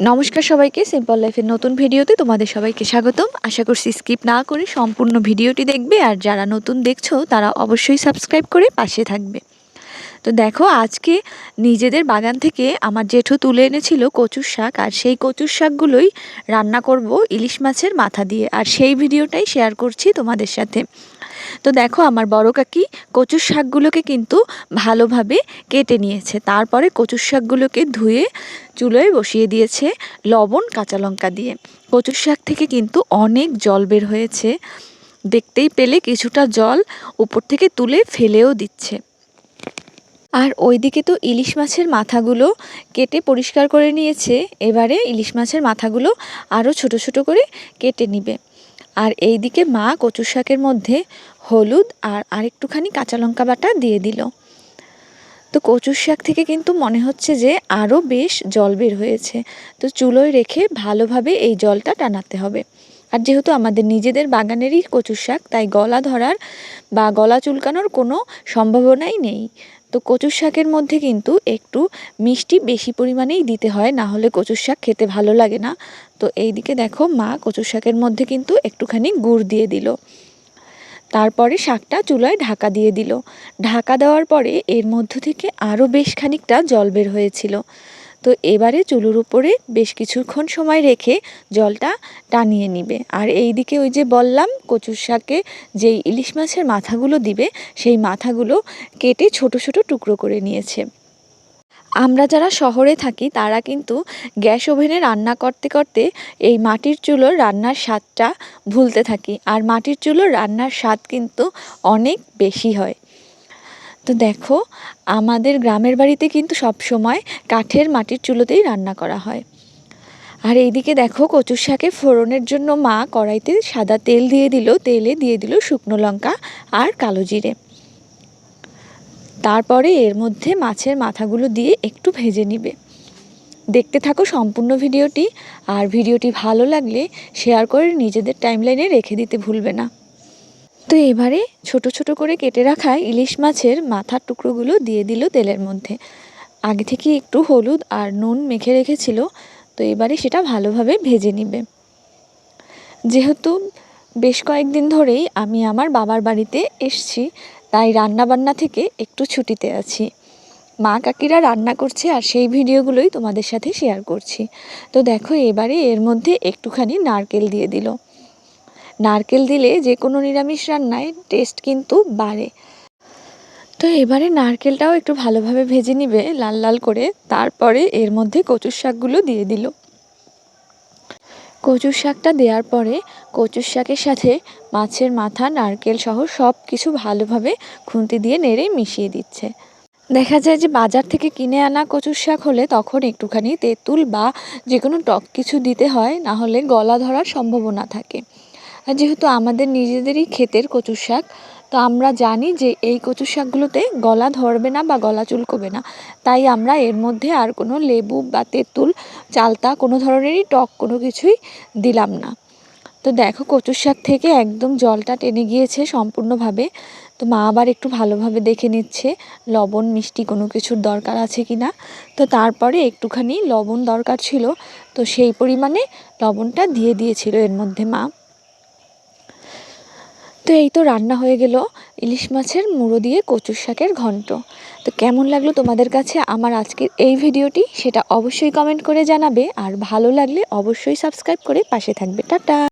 নমস্কার সবাইকে সিম্পল লাইফের নতুন ভিডিওতে তোমাদের সবাইকে স্বাগতম। আশা করছি স্কিপ না করে সম্পূর্ণ ভিডিওটি দেখবে আর যারা নতুন দেখছ, তারা অবশ্যই সাবস্ক্রাইব করে পাশে থাকবে। তো দেখো, আজকে নিজেদের বাগান থেকে আমার জেঠু তুলে এনেছিল কচুর শাক আর সেই কচুর শাকগুলোই রান্না করব ইলিশ মাছের মাথা দিয়ে। আর সেই ভিডিওটাই শেয়ার করছি তোমাদের সাথে। তো দেখো আমার বড় কাকি কচুর শাকগুলোকে কিন্তু ভালোভাবে কেটে নিয়েছে। তারপরে কচুর শাকগুলোকে ধুয়ে চুলোয় বসিয়ে দিয়েছে লবণ, কাঁচা লঙ্কা দিয়ে। কচুর শাক থেকে কিন্তু অনেক জল বের হয়েছে। দেখতেই পেলে কিছুটা জল উপর থেকে তুলে ফেলেও দিচ্ছে। আর ওইদিকে তো ইলিশ মাছের মাথাগুলো কেটে পরিষ্কার করে নিয়েছে। এবারে ইলিশ মাছের মাথাগুলো আরও ছোট ছোট করে কেটে নিবে। আর এই দিকে মা কচু শাকের মধ্যে হলুদ আর আরেকটুখানি কাঁচা লঙ্কা বাটা দিয়ে দিল। তো কচু শাক থেকে কিন্তু মনে হচ্ছে যে আরও বেশ জল বের হয়েছে। তো চুলোয় রেখে ভালোভাবে এই জলটা টানাতে হবে। আর যেহেতু আমাদের নিজেদের বাগানেরই কচুর শাক, তাই গলা ধরার বা গলা চুলকানোর কোনো সম্ভাবনাই নেই। তো কচুর শাকের মধ্যে কিন্তু একটু মিষ্টি বেশি পরিমাণেই দিতে হয়, না হলে কচুর শাক খেতে ভালো লাগে না। তো এই দিকে দেখো মা কচুর শাকের মধ্যে কিন্তু একটুখানি গুড় দিয়ে দিল। তারপরে শাকটা চুলায় ঢাকা দিয়ে দিল। ঢাকা দেওয়ার পরে এর মধ্য থেকে আরও বেশ খানিকটা জল বের হয়েছিল। তো এবারে চুলোর উপরে বেশ কিছুক্ষণ সময় রেখে জলটা টানিয়ে নিবে। আর এই দিকে ওই যে বললাম, কচুর শাকে যেই ইলিশ মাছের মাথাগুলো দিবে, সেই মাথাগুলো কেটে ছোট ছোট টুকরো করে নিয়েছে। আমরা যারা শহরে থাকি, তারা কিন্তু গ্যাস ওভেনে রান্না করতে করতে এই মাটির চুলোর রান্নার স্বাদটা ভুলতে থাকি। আর মাটির চুলোর রান্নার স্বাদ কিন্তু অনেক বেশি হয়। তো দেখো, আমাদের গ্রামের বাড়িতে কিন্তু সব সময় কাঠের মাটির চুলোতেই রান্না করা হয়। আর এইদিকে দেখো, কচুর শাকে ফোড়নের জন্য মা কড়াইতে সাদা তেল দিয়ে দিল, তেলে দিয়ে দিল শুকনো লঙ্কা আর কালো জিরে। তারপরে এর মধ্যে মাছের মাথাগুলো দিয়ে একটু ভেজে নিবে। দেখতে থাকো সম্পূর্ণ ভিডিওটি, আর ভিডিওটি ভালো লাগলে শেয়ার করে নিজেদের টাইমলাইনে রেখে দিতে ভুলবে না। তো এবারে ছোট ছোট করে কেটে রাখা ইলিশ মাছের মাথার টুকরোগুলো দিয়ে দিল তেলের মধ্যে। আগে থেকে একটু হলুদ আর নুন মেখে রেখেছিল, তো এবারে সেটা ভালোভাবে ভেজে নিবে। যেহেতু বেশ কয়েকদিন ধরেই আমি আমার বাবার বাড়িতে এসছি, তাই রান্নাবান্না থেকে একটু ছুটিতে আছি। মা কাকিরা রান্না করছে আর সেই ভিডিওগুলোই তোমাদের সাথে শেয়ার করছি। তো দেখো এবারে এর মধ্যে একটুখানি নারকেল দিয়ে দিল। নারকেল দিলে যে কোনো নিরামিষ রান্নায় টেস্ট কিন্তু বাড়ে। তো এবারে নারকেলটাও একটু ভালোভাবে ভেজে নিবে লাল লাল করে, তারপরে এর মধ্যে কচুর শাকগুলো দিয়ে দিল। কচুর শাকটা দেওয়ার পরে কচুর শাকের সাথে মাছের মাথা, নারকেল সহ সব কিছু ভালোভাবে খুন্তি দিয়ে নেড়ে মিশিয়ে দিচ্ছে। দেখা যায় যে বাজার থেকে কিনে আনা কচুর শাক হলে তখন একটুখানি তেঁতুল বা যে কোনো টক কিছু দিতে হয়, না হলে গলা ধরার সম্ভাবনা থাকে। যেহেতু আমাদের নিজেদেরই ক্ষেতের কচু শাক, তো আমরা জানি যে এই কচু শাকগুলোতে গলা ধরবে না বা গলা চুলকোবে না। তাই আমরা এর মধ্যে আর কোনো লেবু বা তেঁতুল, চালতা, কোনো ধরনেরই টক কোনো কিছুই দিলাম না। তো দেখো কচুর শাক থেকে একদম জলটা টেনে গিয়েছে সম্পূর্ণভাবে। তো মা আবার একটু ভালোভাবে দেখে নিচ্ছে, লবণ, মিষ্টি কোনো কিছুর দরকার আছে কি না? তো তারপরে একটুখানি লবণ দরকার ছিল, তো সেই পরিমাণে লবণটা দিয়ে দিয়েছিল এর মধ্যে মা। তো এই তো রান্না হয়ে গেল। ইলিশ মাছের মুড়ো দিয়ে কচু শাকের ঘন্ট। তো কেমন লাগল তোমাদের কাছে আমার আজকের এই ভিডিওটি? সেটা অবশ্যই কমেন্ট করে জানাবে। আর ভালো লাগলে অবশ্যই সাবস্ক্রাইব করে পাশে থাকবে। টাটা!